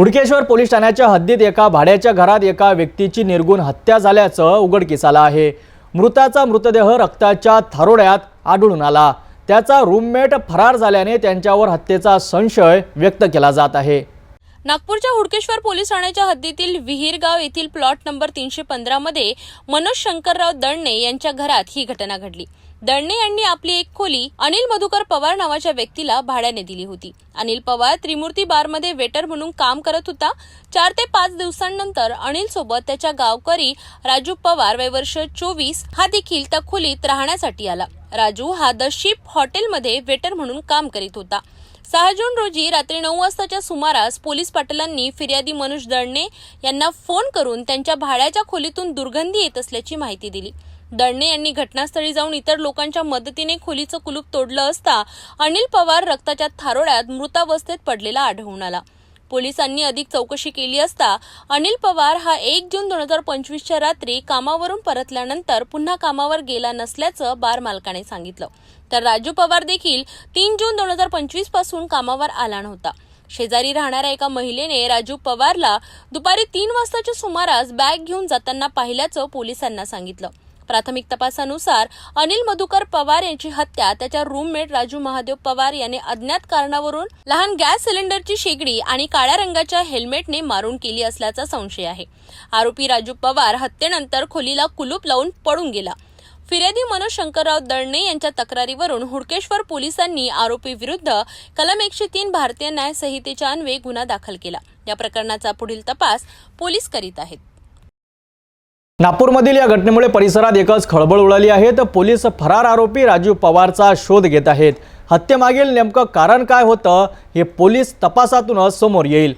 Hudkeshwar police ठाण्याच्या हद्दीत एका भाड्याच्या घरात एका व्यक्तीची निर्गुण हत्या झाल्याचं उघडकीस आलं आहे. मृताचा मृतदेह रक्ताच्या थारोड्यात आढळून आला. त्याचा रूममेट फरार झाल्याने त्यांच्यावर हत्येचा संशय व्यक्त केला जात आहे. नागपूरच्या हुडकेश्वर पोलीस ठाण्याच्या हद्दीतील विहीरगाव येथील प्लॉट नंबर तीनशे पंधरामध्ये मनोज शंकरराव दळणे यांच्या घरात ही घटना घडली. दळणे यांनी आपली एक खोली अनिल मधुकर पवार नावाच्या व्यक्तीला भाड्याने दिली होती. अनिल पवार त्रिमूर्ती बारमध्ये वेटर म्हणून काम करत होता. चार ते पाच दिवसांनंतर अनिल सोबत त्याच्या गावकरी राजू पवार वय वर्ष चोवीस हा देखील त्या खोलीत राहण्यासाठी आला. राजू हा द शिप हॉटेलमध्ये वेटर म्हणून काम करीत होता. सहा जून रोजी रात्री नऊ वाजताच्या सुमारास पोलीस पाटलांनी फिर्यादी मनोज दळणे यांना फोन करून त्यांच्या भाड्याच्या खोलीतून दुर्गंधी येत असल्याची माहिती दिली. दळणे यांनी घटनास्थळी जाऊन इतर लोकांच्या मदतीने खोलीचं कुलूप तोडलं असता अनिल पवार रक्ताच्या थारोड्यात मृतावस्थेत पडलेला आढळून आला. पोलिसांनी अधिक चौकशी केली असता अनिल पवार हा एक जून दोन हजार पंचवीसच्या रात्री कामावरून परतल्यानंतर पुन्हा कामावर गेला नसल्याचं बार मालकाने सांगितलं. तर राजू पवार देखील तीन जून दोन हजार पंचवीसपासून कामावर आला नव्हता. शेजारी राहणाऱ्या एका महिलेने राजू पवारला दुपारी तीन वाजताच्या सुमारास बॅग घेऊन जाताना पाहिल्याचं पोलिसांना सांगितलं. प्राथमिक तपासानुसार अनिल मधुकर पवार यांची हत्या त्याच्या रूममेट राजू महादेव पवार याने अज्ञात कारणावरून लहान गॅस सिलेंडरची शेगडी आणि काळ्या रंगाच्या हेल्मेटने मारून केली असल्याचा संशय आहे. आरोपी राजू पवार हत्येनंतर खोलीला कुलूप लावून पळून गेला. फिर्यादी मनोज शंकरराव दळणे यांच्या तक्रारीवरून हुडकेश्वर पोलिसांनी आरोपी विरुद्ध कलम एकशे तीन भारतीय न्याय संहितेच्या अन्वये गुन्हा दाखल केला. या प्रकरणाचा पुढील तपास पोलीस करीत आहेत. नागपूरमधील या घटनेमुळे परिसरात एकच खळबळ उडाली आहे. तर पोलीस फरार आरोपी राजीव पवारचा शोध घेत आहेत. हत्येमागील नेमकं कारण काय होतं हे पोलीस तपासातूनच समोर येईल.